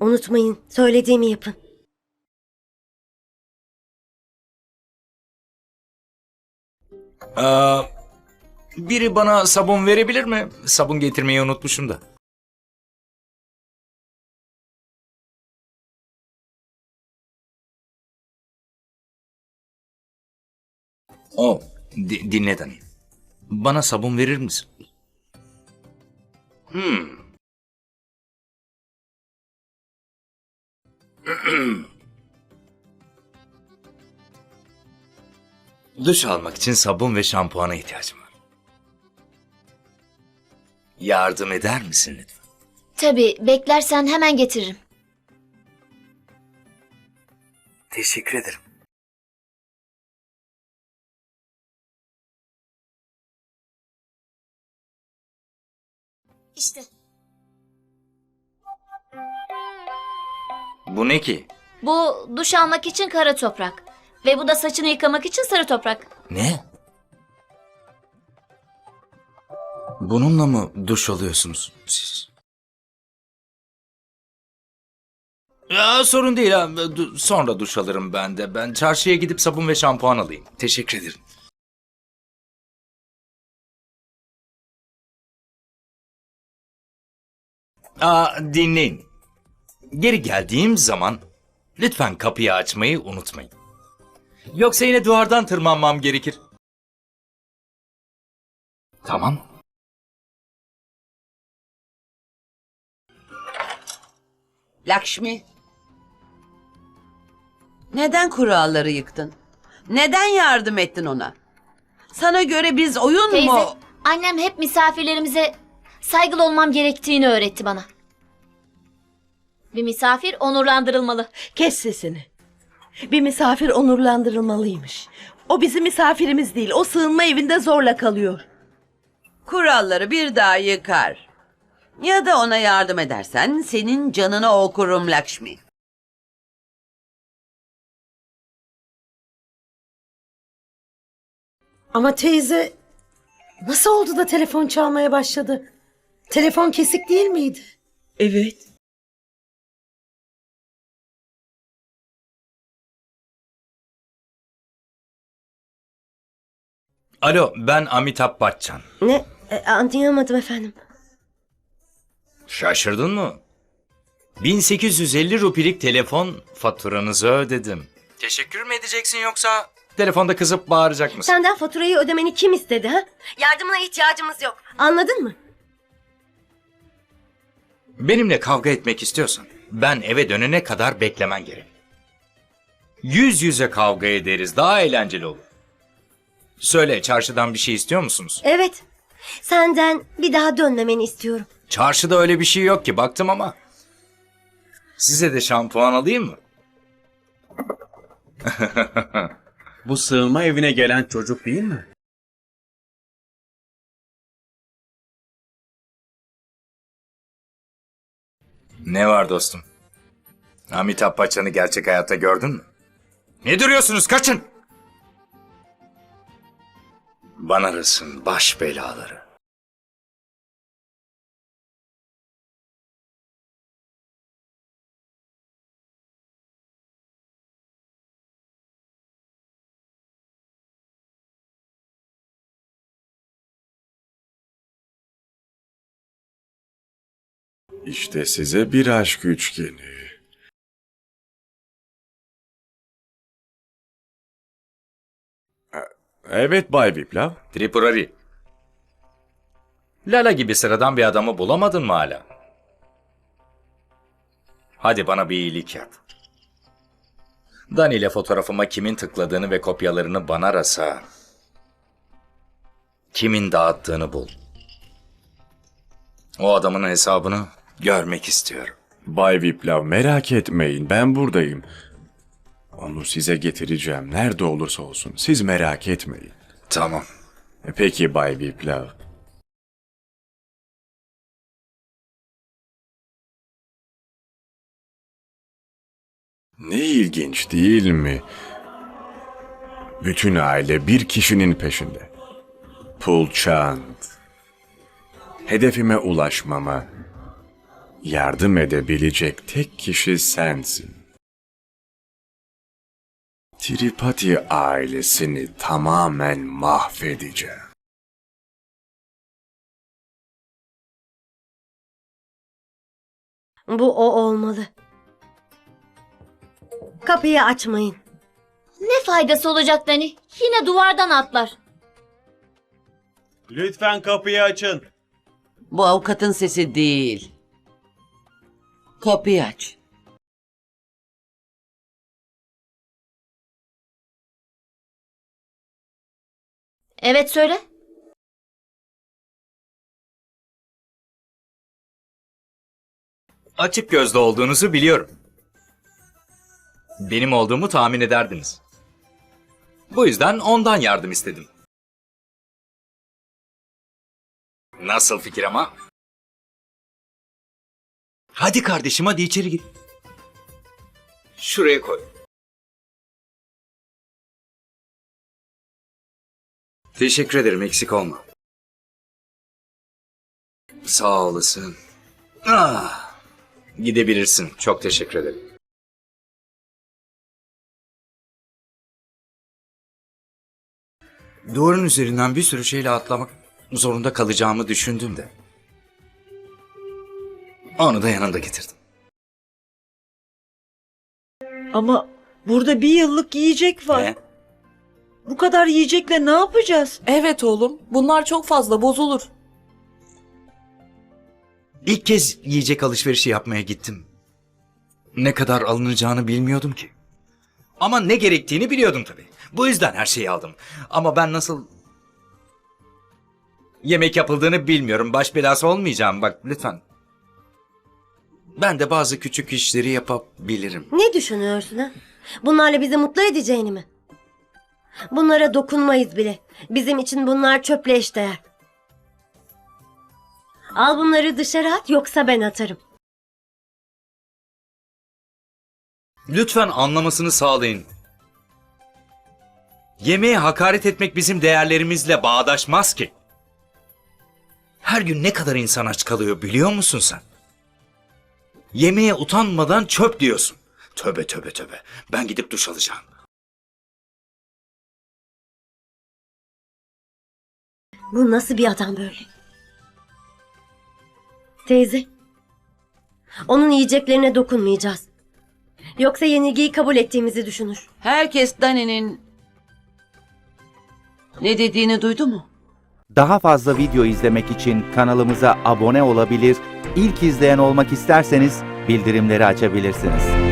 Unutmayın, söylediğimi yapın. Aa, biri bana sabun verebilir mi? Sabun getirmeyi unutmuşum da. O, di- dinle Dani. Bana sabun verir misin? Hmm. Duş almak için sabun ve şampuana ihtiyacım var. Yardım eder misin lütfen? Tabii beklersen hemen getiririm. Teşekkür ederim. İşte. Bu ne ki? Bu duş almak için kara toprak. Ve bu da saçını yıkamak için sarı toprak. Ne? Bununla mı duş alıyorsunuz siz? Ya sorun değil ha. Du- Sonra duş alırım ben de. Ben çarşıya gidip sabun ve şampuan alayım. Teşekkür ederim. Aa, dinleyin. Geri geldiğim zaman lütfen kapıyı açmayı unutmayın. Yoksa yine duvardan tırmanmam gerekir. Tamam. Lakşmi. Neden kuralları yıktın? Neden yardım ettin ona? Sana göre biz oyun Teyze, mu? annem hep misafirlerimize saygılı olmam gerektiğini öğretti bana. Bir misafir onurlandırılmalı. Kes sesini. Bir misafir onurlandırılmalıymış. O bizim misafirimiz değil. O sığınma evinde zorla kalıyor. Kuralları bir daha yıkar. Ya da ona yardım edersen senin canını okurum Lakşmi. Ama teyze, nasıl oldu da telefon çalmaya başladı? Telefon kesik değil miydi? Evet. Alo, ben Amitabh Bachchan. Ne? E, anlayamadım efendim. Şaşırdın mı? 1850 rupilik telefon faturanızı ödedim. Teşekkür mü edeceksin yoksa telefonda kızıp bağıracak mısın? Senden faturayı ödemeni kim istedi ha? Yardımına ihtiyacımız yok. Anladın mı? Benimle kavga etmek istiyorsan ben eve dönene kadar beklemen gerek. Yüz yüze kavga ederiz daha eğlenceli olur. Söyle çarşıdan bir şey istiyor musunuz? Evet. Senden bir daha dönmemeni istiyorum. Çarşıda öyle bir şey yok ki baktım ama. Size de şampuan alayım mı? Bu sığınma evine gelen çocuk değil mi? Ne var dostum? Amitabh Bachchan'ı gerçek hayatta gördün mü? Ne duruyorsunuz kaçın! Banaras'ın baş belaları. İşte size bir aşk üçgeni. Evet Bay Viplav. Tripurari. Lala gibi sıradan bir adamı bulamadın mı hala? Hadi bana bir iyilik yap. Dani ile fotoğrafıma kimin tıkladığını ve kopyalarını bana rasa. Kimin dağıttığını bul. O adamın hesabını görmek istiyorum. Bay Viplav merak etmeyin ben buradayım. Onu size getireceğim nerede olursa olsun. Siz merak etmeyin. Tamam. E, Peki Bay Viplav. Ne ilginç değil mi? Bütün aile bir kişinin peşinde. Pulchand. Hedefime ulaşmama yardım edebilecek tek kişi sensin. Tripati ailesini tamamen mahvedeceğim. Bu o olmalı. Kapıyı açmayın. Ne faydası olacak Dani? Yine duvardan atlar. Lütfen kapıyı açın. Bu avukatın sesi değil. Kapıyı aç. Evet söyle. Açık gözlü olduğunuzu biliyorum. Benim olduğumu tahmin ederdiniz. Bu yüzden ondan yardım istedim. Nasıl fikir ama? Hadi kardeşim hadi içeri git. Şuraya koy. Teşekkür ederim eksik olma. Sağ olasın. Ah. Gidebilirsin. Çok teşekkür ederim. Duvarın üzerinden bir sürü şeyle atlamak zorunda kalacağımı düşündüm de. Onu da yanında getirdim. Ama burada bir yıllık yiyecek var. Ne? Bu kadar yiyecekle ne yapacağız? Evet oğlum, bunlar çok fazla bozulur. İlk kez yiyecek alışverişi yapmaya gittim. Ne kadar alınacağını bilmiyordum ki. Ama ne gerektiğini biliyordum tabii. Bu yüzden her şeyi aldım. Ama ben nasıl yemek yapıldığını bilmiyorum. Baş belası olmayacağım bak lütfen. Ben de bazı küçük işleri yapabilirim. Ne düşünüyorsun ha? Bunlarla bizi mutlu edeceğini mi? Bunlara dokunmayız bile. Bizim için bunlar çöple eşdeğer. Al bunları dışarı at yoksa ben atarım. Lütfen anlamasını sağlayın. Yemeğe hakaret etmek bizim değerlerimizle bağdaşmaz ki. Her gün ne kadar insan aç kalıyor biliyor musun sen? Yemeğe utanmadan çöp diyorsun. Töbe töbe töbe. Ben gidip duş alacağım. Bu nasıl bir adam böyle? Teyze. Onun yiyeceklerine dokunmayacağız. Yoksa yenilgiyi kabul ettiğimizi düşünür. Herkes Dani'nin ne dediğini duydu mu? Daha fazla video izlemek için kanalımıza abone olabilir, ilk izleyen olmak isterseniz bildirimleri açabilirsiniz.